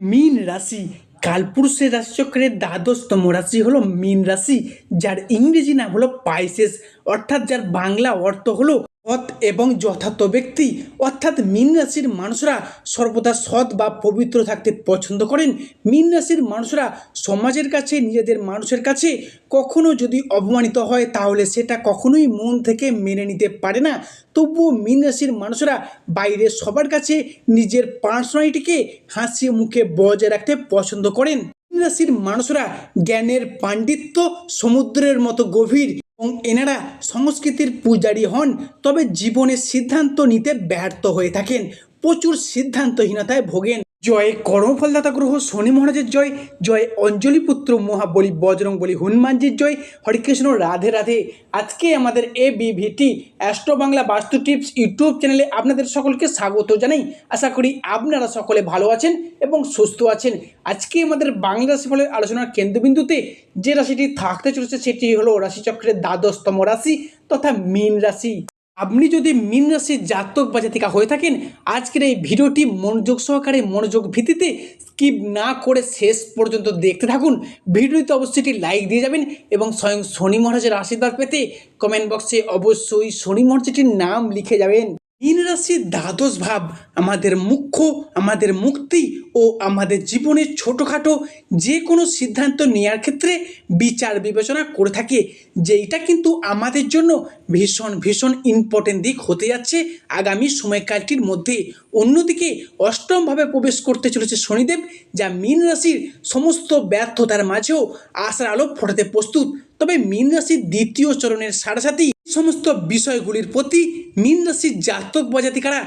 মীন রাশি। কালপুরুষের রাশিচক্রের দ্বাদশতম রাশি হলো মিন রাশি, যার ইংরেজি নাম হলো পাইসেস, অর্থাৎ যার বাংলা অর্থ হলো সৎ এবং যথার্থ ব্যক্তি, অর্থাৎ মীন রাশির মানুষরা সর্বদা সৎ বা পবিত্র থাকতে পছন্দ করেন। মীন রাশির মানুষরা সমাজের কাছে, নিজেদের মানুষের কাছে কখনো যদি অপমানিত হয়, তাহলে সেটা কখনোই মন থেকে মেনে নিতে পারে না। তবুও মীন রাশির মানুষরা বাইরে সবার কাছে নিজের পার্সোনালিটিকে হাসি মুখে বজায় রাখতে পছন্দ করেন। মীন রাশির মানুষরা জ্ঞানের পাণ্ডিত্য সমুদ্রের মতো গভীর। এবং এনারা সংস্কৃতির পূজারী হন, তবে জীবনে সিদ্ধান্ত নিতে ব্যর্থ হয়ে থাকেন। প্রচুর সিদ্ধান্তহীনতায় ভোগেন। জয় কর্মফলদাতা গ্রহ, শনি মহারাজের জয় জয় অঞ্জলি পুত্র মহাবলী বজরং বলি হনুমানজির জয়। হরিকৃষ্ণ রাধে রাধে। আজকে আমাদের এ বিভিটি অ্যাস্ট্রো বাংলা বাস্তু টিপস ইউটিউব চ্যানেলে আপনাদের সকলকে স্বাগত জানাই। আশা করি আপনারা সকলে ভালো আছেন এবং সুস্থ আছেন। আজকে আমাদের বাংলা রাশিফলের আলোচনার কেন্দ্রবিন্দুতে যে রাশিটি থাকতে চলেছে সেটি হলো রাশিচক্রের দ্বাদশতম রাশি তথা মীন রাশি। আপনি যদি মিন রাশির জাতক বা জাতিকা হয়ে থাকেন, আজকের এই ভিডিওটি মনোযোগ সহকারে মনোযোগ ভিত্তিতে স্কিপ না করে শেষ পর্যন্ত দেখতে থাকুন। ভিডিওতে অবশ্যই একটি লাইক দিয়ে যাবেন এবং স্বয়ং শনি মহারাজের আশীর্বাদ পেতে কমেন্ট বক্সে অবশ্যই শনি মহারাজটির নাম লিখে যাবেন। মীন রাশির দ্বাদশ ভাব আমাদের মুখ্য, আমাদের মুক্তি ও আমাদের জীবনের ছোটোখাটো যে কোনো সিদ্ধান্ত নেওয়ার ক্ষেত্রে বিচার বিবেচনা করে থাকে। যেইটা কিন্তু আমাদের জন্য ভীষণ ভীষণ ইম্পর্টেন্ট দিক হতে যাচ্ছে আগামী সময়কালটির মধ্যে। অন্যদিকে অষ্টমভাবে প্রবেশ করতে চলেছে শনিদেব, যা মীন রাশির সমস্ত ব্যর্থতার মাঝেও আশার আলো ফোটাতে প্রস্তুত। তবে মীন রাশির দ্বিতীয় চরণের সারাসাথী সমস্ত বিষয়গুলির প্রতি মীন জাতক বজাতিকারা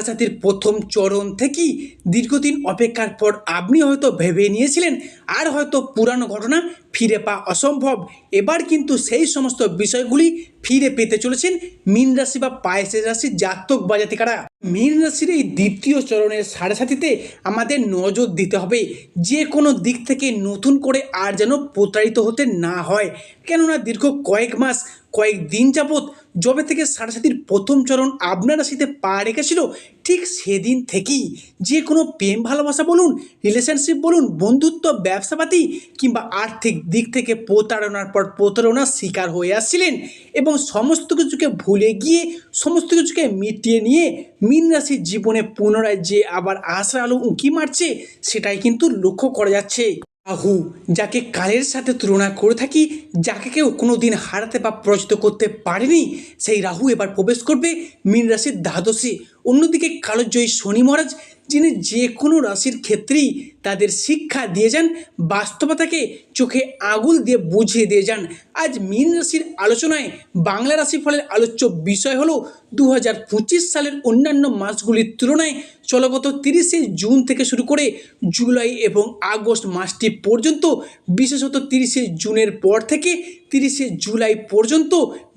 সাতির প্রথম চরণ থেকেই দীর্ঘদিন অপেক্ষার পর আপনি হয়তো ভেবে নিয়েছিলেন, আর হয়তো পুরানো ঘটনা ফিরে পাওয়া অসম্ভব। এবার কিন্তু সেই সমস্ত বিষয়গুলি ফিরে পেতে চলেছেন মীন রাশি বা পায়েসের রাশি জাতক বাজাতিকারা মীন রাশির এই দ্বিতীয় চরণের সাড়ে সাথীতে আমাদের নজর দিতে হবে। যে কোনো দিক থেকে নতুন করে আর যেন প্রতারিত হতে না হয়। কেননা দীর্ঘ কয়েক মাস, কয়েক দিন যাবৎ যবে থেকে সারাসাতির প্রথম চরণ আপনার রাশিতে পা রেখেছিল, ঠিক সেদিন থেকেই। যে কোনো প্রেম, ভালোবাসা বলুন রিলেশনশিপ বলুন, বন্ধুত্ব, ব্যবসাপাতি কিংবা আর্থিক দিক থেকে প্রতারণার পর প্রতারণার শিকার হয়ে আসছিলেন এবং সমস্ত কিছুকে ভুলে গিয়ে, সমস্ত কিছুকে মিটিয়ে নিয়ে মীন রাশির জীবনে পুনরায় যে আবার আশার আলো উঁকি মারছে, সেটাই কিন্তু লক্ষ্য করা যাচ্ছে। রাহু যাকে কালের সাথে তুলনা করে থাকি, যাকে কেউ কোনো দিন হারাতে বা পরাজিত করতে পারেনি, সেই রাহু এবার প্রবেশ করবে মীন রাশির দ্বাদশে। অন্যদিকে কালোজয়ী শনি মহারাজ যিনি যে কোনো রাশির ক্ষেত্রেই তাদের শিক্ষা দিয়ে যান, বাস্তবতাকে চোখে আঙুল দিয়ে বুঝিয়ে দিয়ে যান। আজ মীন রাশির আলোচনায় বাংলা রাশি ফলের আলোচ্য বিষয় হলো দু হাজার পঁচিশ সালের অন্যান্য মাসগুলির তুলনায় চলগত তিরিশে জুন থেকে শুরু করে জুলাই এবং আগস্ট মাসটি পর্যন্ত, বিশেষত তিরিশে জুনের পর থেকে তিরিশে জুলাই পর্যন্ত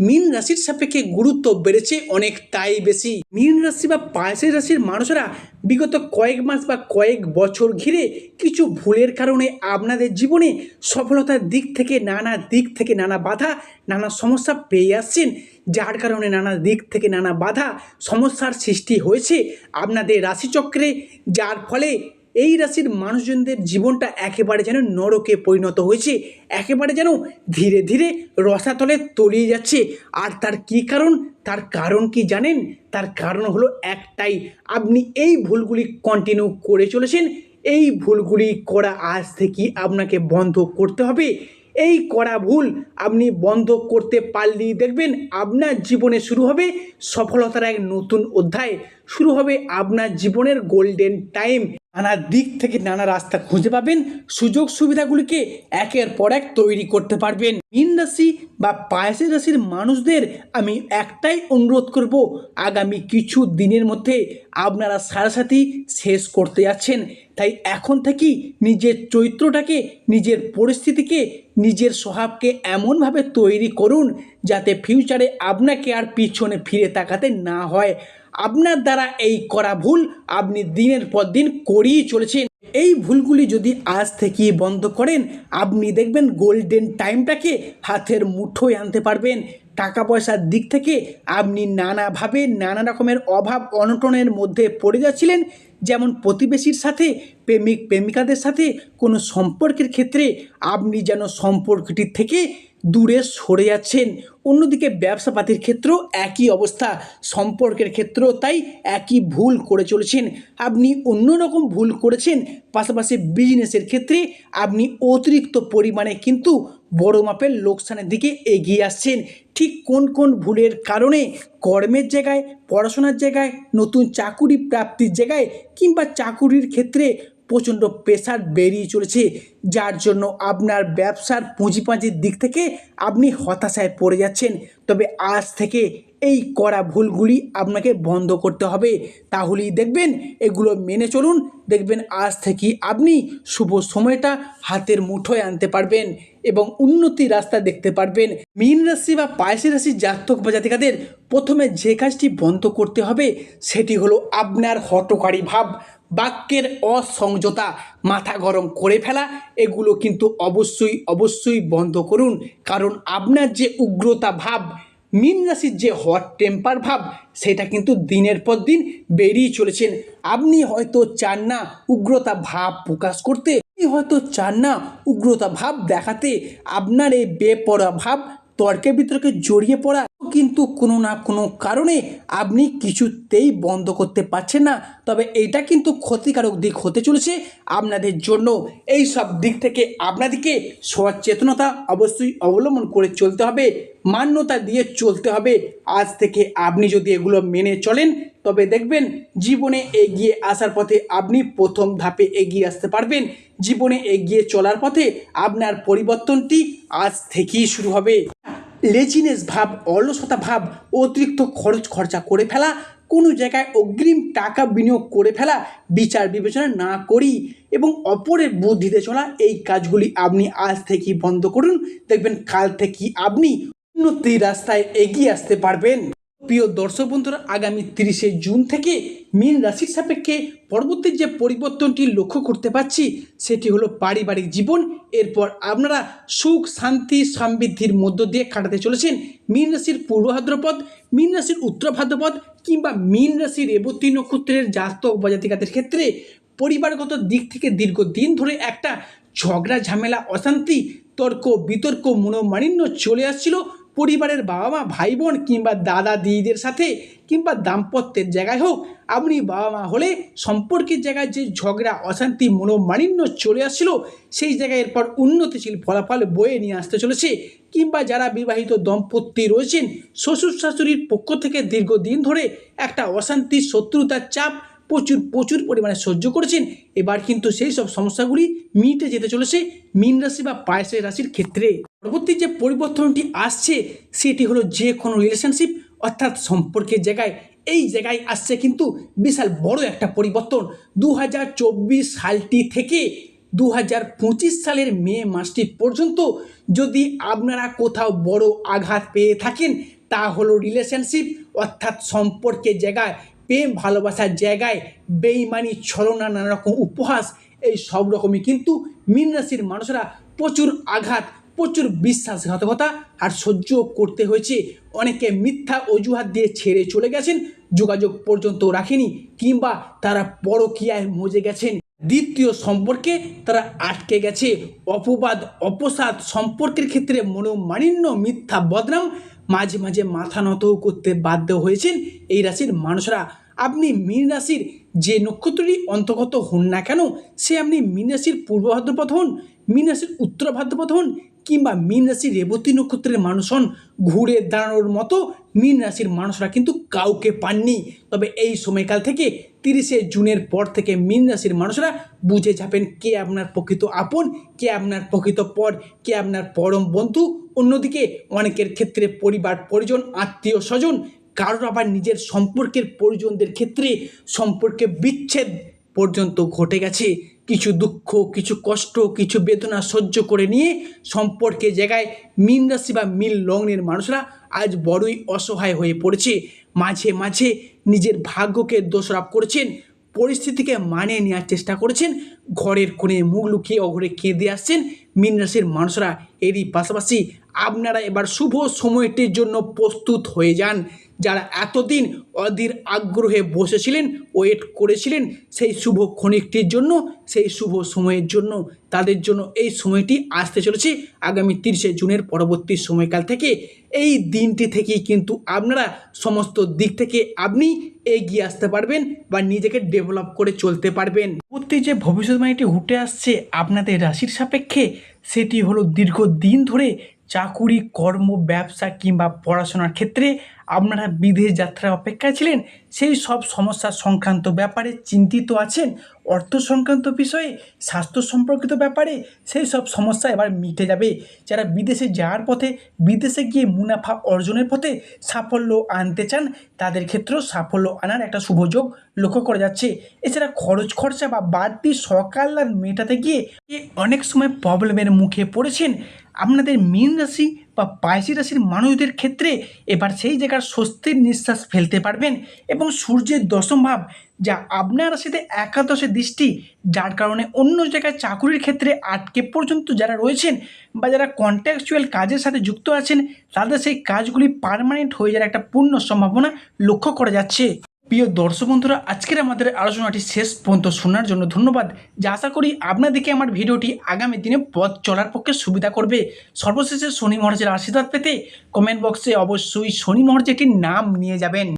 মীন রাশির সাপেক্ষে গুরুত্ব বেড়েছে অনেকটাই বেশি। মীন রাশি বা পাশের রাশির মানুষরা বিগত কয়েক মাস বা কয়েক বছর ঘিরে কিছু ভুলের কারণে আপনাদের জীবনে সফলতার দিক থেকে নানা দিক থেকে নানা বাধা, নানা সমস্যা পেয়ে আসছেন। যার কারণে নানা দিক থেকে নানা বাধা, সমস্যার সৃষ্টি হয়েছে আপনাদের রাশিচক্রে। যার ফলে এই রাশির মানুষজনদের জীবনটা একেবারে যেন নরকে পরিণত হয়েছে, একেবারে যেন ধীরে ধীরে রসাতলে তলিয়ে যাচ্ছে। আর তার কি কারণ? তার কারণ কি জানেন? তার কারণ হলো একটাই, আপনি এই ভুলগুলি কন্টিনিউ করে চলেছেন, এই ভুলগুলি করা আজ থেকে আপনাকে বন্ধ করতে হবে। এই করা ভুল আপনি বন্ধ করতে পারলেই দেখবেন আপনার জীবনে শুরু হবে সফলতার এক নতুন অধ্যায়। শুরু হবে আপনার জীবনের গোল্ডেন টাইম নানা দিক থেকে নানা রাস্তা খুঁজে পাবেন। সুযোগ সুবিধাগুলিকে একের পর এক তৈরি করতে পারবেন। মীন রাশি বা পায়েসের রাশির মানুষদের আমি একটাই অনুরোধ করব, আগামী কিছু দিনের মধ্যে আপনারা সারাসাথী শেষ করতে যাচ্ছেন। তাই এখন থেকেই নিজের চরিত্রটাকে, নিজের পরিস্থিতিকে, নিজের স্বভাবকে এমনভাবে তৈরি করুন যাতে ফিউচারে আপনাকে আর পিছনে ফিরে তাকাতে না হয়। আপনার দ্বারা এই করা ভুল আপনি দিনের পর দিন করিয়ে চলেছেন। এই ভুলগুলি যদি আজ থেকে বন্ধ করেন, আপনি দেখবেন গোল্ডেন টাইমটাকে হাতের মুঠোয় আনতে পারবেন। টাকা পয়সার দিক থেকে আপনি নানাভাবে নানা রকমের অভাব অনটনের মধ্যে পড়ে যাচ্ছিলেন। যেমন প্রতিবেশীর সাথে, প্রেমিক প্রেমিকাদের সাথে, কোনো সম্পর্কের ক্ষেত্রে আপনি যেন সম্পর্কটির থেকে দূরে সরে যাচ্ছেন। অন্যদিকে ব্যবসাপাতির ক্ষেত্রেও একই অবস্থা, সম্পর্কের ক্ষেত্রেও তাই একই ভুল করে চলেছেন। আপনি অন্যরকম ভুল করেছেন, পাশাপাশি বিজনেসের ক্ষেত্রে আপনি অতিরিক্ত পরিমাণে কিন্তু বড় মাপের লোকসানের দিকে এগিয়ে আসছেন। ঠিক কোন কোন ভুলের কারণে? কর্মের জায়গায়, পড়াশোনার জায়গায়, নতুন চাকুরি প্রাপ্তির জায়গায় কিংবা চাকুরির ক্ষেত্রে প্রচণ্ড প্রেশার বেরিয়ে চলেছে। যার জন্য আপনার ব্যবসার পুঁজিপাঁজির দিক থেকে আপনি হতাশায় পড়ে যাচ্ছেন। তবে আজ থেকে এই করা ভুলগুলি আপনাকে বন্ধ করতে হবে। তাহলেই দেখবেন এগুলো মেনে চলুন। দেখবেন আজ থেকে আপনি শুভ সময়টা হাতের মুঠোয় আনতে পারবেন এবং উন্নতি রাস্তা দেখতে পারবেন। মীন রাশি বা পায়সি রাশির জাতক বা জাতিকাদের প্রথমে যে কাজটি বন্ধ করতে হবে, সেটি হলো আপনার হটকারী ভাব। বাক্যের অসংযতা মাথা গরম করে ফেলা, এগুলো কিন্তু অবশ্যই অবশ্যই বন্ধ করুন। কারণ আপনার যে উগ্রতা ভাব, মীন রাশির যে হট টেম্পার ভাব, সেটা কিন্তু দিনের পর দিন বেরিয়ে চলেছেন। আপনি হয়তো চান না উগ্রতা ভাব প্রকাশ করতে, আপনি হয়তো চান না উগ্রতা ভাব দেখাতে। আপনার এই বেপরা ভাব তর্কে বিতর্কে জড়িয়ে পড়া কিন্তু কোনো না কোনো কারণে আপনি কিছুতেই বন্ধ করতে পারছেন না। তবে এটা কিন্তু ক্ষতিকারক দিক হতে চলেছে আপনাদের জন্য। এই সব দিক থেকে আপনাদেরকে সচেতনতা অবশ্যই অবলম্বন করে চলতে হবে, মান্যতা দিয়ে চলতে হবে। আজ থেকে আপনি যদি এগুলো মেনে চলেন, তবে দেখবেন জীবনে এগিয়ে আসার পথে আপনি প্রথম ধাপে এগিয়ে আসতে পারবেন। জীবনে এগিয়ে চলার পথে আপনার পরিবর্তনটি আজ থেকেই শুরু হবে। লেজিনেস ভাব, অলসতা ভাব, অতিরিক্ত খরচ খরচা করে ফেলা, কোনো জায়গায় অগ্রিম টাকা বিনিয়োগ করে ফেলা, বিচার বিবেচনা না করি এবং অপরের বুদ্ধিতে চলা এই কাজগুলি আপনি আজ থেকেই বন্ধ করুন। দেখবেন কাল থেকেই আপনি উন্নতির রাস্তায় এগিয়ে আসতে পারবেন। প্রিয় দর্শক বন্ধুরা, আগামী তিরিশে জুন থেকে মীন রাশির সাপেক্ষে পরবর্তী যে পরিবর্তনটি লক্ষ্য করতে পারছি, সেটি হলো পারিবারিক জীবন। এরপর আপনারা সুখ, শান্তি, সমৃদ্ধির মধ্য দিয়ে কাটাতে চলেছেন মীন রাশির পূর্ব ভাদ্রপদ, মীন রাশির উত্তর ভাদ্রপদ কিংবা মীন রাশির রেবতী নক্ষত্রের জাতক বা জাতিকাদের ক্ষেত্রে পরিবারগত দিক থেকে দীর্ঘদিন ধরে একটা ঝগড়া, ঝামেলা, অশান্তি, তর্ক, বিতর্ক, মনোমালিন্য চলে আসছিল। পরিবারের বাবা মা ভাই বোন কিংবা দাদা দিদিদের সাথে কিংবা দাম্পত্যের জায়গায় হোক, আপনি বাবা মা হলে সম্পর্কের জায়গায় যে ঝগড়া, অশান্তি, মনোমালিন্য চলে আসছিল, সেই জায়গায় এরপর উন্নতিশীল ফলাফল বয়ে নিয়ে আসতে চলেছে। কিংবা যারা বিবাহিত দম্পতি রয়েছেন শ্বশুর শাশুড়ির পক্ষ থেকে দীর্ঘদিন ধরে একটা অশান্তি, শত্রুতার চাপ প্রচুর প্রচুর পরিমাণে সহ্য করেছেন, এবার কিন্তু সেই সব সমস্যাগুলি মিটে যেতে চলেছে মীন রাশি বা পায়েসের রাশির ক্ষেত্রে। পরবর্তী যে পরিবর্তনটি আসছে, সেটি হলো যে কোনো রিলেশনশিপ অর্থাৎ সম্পর্কের জায়গায়, এই জায়গায় আসছে কিন্তু বিশাল বড় একটা পরিবর্তন। দু হাজার চব্বিশ সালটি থেকে দু হাজার পঁচিশ সালের মে মাসটি পর্যন্ত যদি আপনারা কোথাও বড় আঘাত পেয়ে থাকেন, তা হলো রিলেশনশিপ অর্থাৎ সম্পর্কের জায়গায়, প্রেম, ভালোবাসার জায়গায়, বেইমানি, ছলনা, নানারকম উপহাস, এই সব রকমই কিন্তু মীন রাশির মানুষরা প্রচুর আঘাত প্রচুর বিশ্বাসঘাতকতা আর সহ্য করতে হয়েছে। অনেকে মিথ্যা অজুহাত দিয়ে ছেড়ে চলে গেছেন, যোগাযোগ পর্যন্ত রাখেনি কিংবা তারা পরকীয়ায় মজে গেছেন। দ্বিতীয় সম্পর্কে তারা আটকে গেছে। অপবাদ, অপসাদ সম্পর্কের ক্ষেত্রে মনোমালিন্য, মিথ্যা বদনাম মাঝে মাঝে মাথা নতও করতে বাধ্য হয়েছেন এই রাশির মানুষরা। আপনি মীন রাশির যে নক্ষত্রটি অন্তর্গত হন না কেন, সে আপনি মীন রাশির পূর্ব ভাদ্রপদ হন, মীন রাশির উত্তর ভাদ্রপদ হন কিংবা মীন রাশির রেবতী নক্ষত্রের মানুষ হন ঘুরে দাঁড়ানোর মতো মীন রাশির মানুষরা কিন্তু কাউকে পাননি। তবে এই সময়কাল থেকে তিরিশে জুনের পর থেকে মীন রাশির মানুষরা বুঝে যাবেন কে আপনার প্রকৃত আপন, কে আপনার প্রকৃত পর, কে আপনার পরম বন্ধু। অন্যদিকে অনেকের ক্ষেত্রে পরিবার, পরিজন, আত্মীয় স্বজন, কারোর আবার নিজের সম্পর্কের পরিজনদের ক্ষেত্রে সম্পর্কে বিচ্ছেদ পর্যন্ত ঘটে গেছে। কিছু দুঃখ, কিছু কষ্ট, কিছু বেদনা সহ্য করে নিয়ে সম্পর্কে জায়গায় মীন রাশি বা মিল লগ্নের মানুষরা আজ বড়ই অসহায় হয়ে পড়েছে। মাঝে মাঝে নিজের ভাগ্যকে দোষারোপ করেছেন, পরিস্থিতিকে মানিয়ে নেওয়ার চেষ্টা করেছেন, ঘরের কোণে মুখ লুকিয়ে অঘরে কেঁদে আসছেন মিন রাশির মানুষরা। এরই পাশাপাশি আপনারা এবার শুভ সময়টির জন্য প্রস্তুত হয়ে যান। যারা এতদিন অধীর আগ্রহে বসেছিলেন, ওয়েট করেছিলেন, সেই শুভ ক্ষণিকটির জন্য, সেই শুভ সময়ের জন্য, তাদের জন্য এই সময়টি আসতে চলেছে। আগামী তিরিশে জুনের পরবর্তী সময়কাল থেকে, এই দিনটি থেকেই কিন্তু আপনারা সমস্ত দিক থেকে আপনি এগিয়ে আসতে পারবেন বা নিজেকে ডেভেলপ করে চলতে পারবেন। পরবর্তী যে ভবিষ্যৎবাণীটি উঠে আসছে আপনাদের রাশির সাপেক্ষে, সেটি হলো দীর্ঘ দিন ধরে চাকুরি, কর্ম, ব্যবসা কিংবা পড়াশোনার ক্ষেত্রে আপনারা বিদেশ যাত্রার অপেক্ষায় ছিলেন, সেই সব সমস্যা সংক্রান্ত ব্যাপারে চিন্তিত আছেন, অর্থ সংক্রান্ত বিষয়ে, স্বাস্থ্য সম্পর্কিত ব্যাপারে, সেই সব সমস্যা এবার মিটে যাবে। যারা বিদেশে যাওয়ার পথে, বিদেশে গিয়ে মুনাফা অর্জনের পথে সাফল্য আনতে চান, তাদের ক্ষেত্রেও সাফল্য আনার একটা শুভযোগ লক্ষ্য করা যাচ্ছে। এছাড়া খরচ, খরচা বা বাড়তি সকাল আর মেটাতে গিয়ে অনেক সময় প্রবলেমের মুখে পড়েছেন আপনাদের মীন রাশি বা পায়সি রাশির মানুষদের ক্ষেত্রে এবার সেই জায়গার স্বস্তির নিঃশ্বাস ফেলতে পারবেন এবং সূর্যের দশম ভাব যা আপনার রাশিতে একাদশে দৃষ্টি, যার কারণে অন্য জায়গায় চাকুরির ক্ষেত্রে আটকে পর্যন্ত যারা রয়েছেন বা যারা কন্ট্যাকচুয়াল কাজের সাথে যুক্ত আছেন, তাদের সেই কাজগুলি পার্মানেন্ট হয়ে যাওয়ার একটা পূর্ণ সম্ভাবনা লক্ষ্য করা যাচ্ছে। প্রিয় দর্শক বন্ধুরা, আজকের আমাদের আলোচনাটি শেষ পর্যন্ত শোনার জন্য ধন্যবাদ। যা আশা করি আপনাদেরকে আমার ভিডিওটি আগামী দিনে পথ চলার পক্ষে সুবিধা করবে। সর্বশেষে শনি মহারাজের আশীর্বাদ পেতে কমেন্ট বক্সে অবশ্যই শনি মহারাজ একটি নাম নিয়ে যাবেন।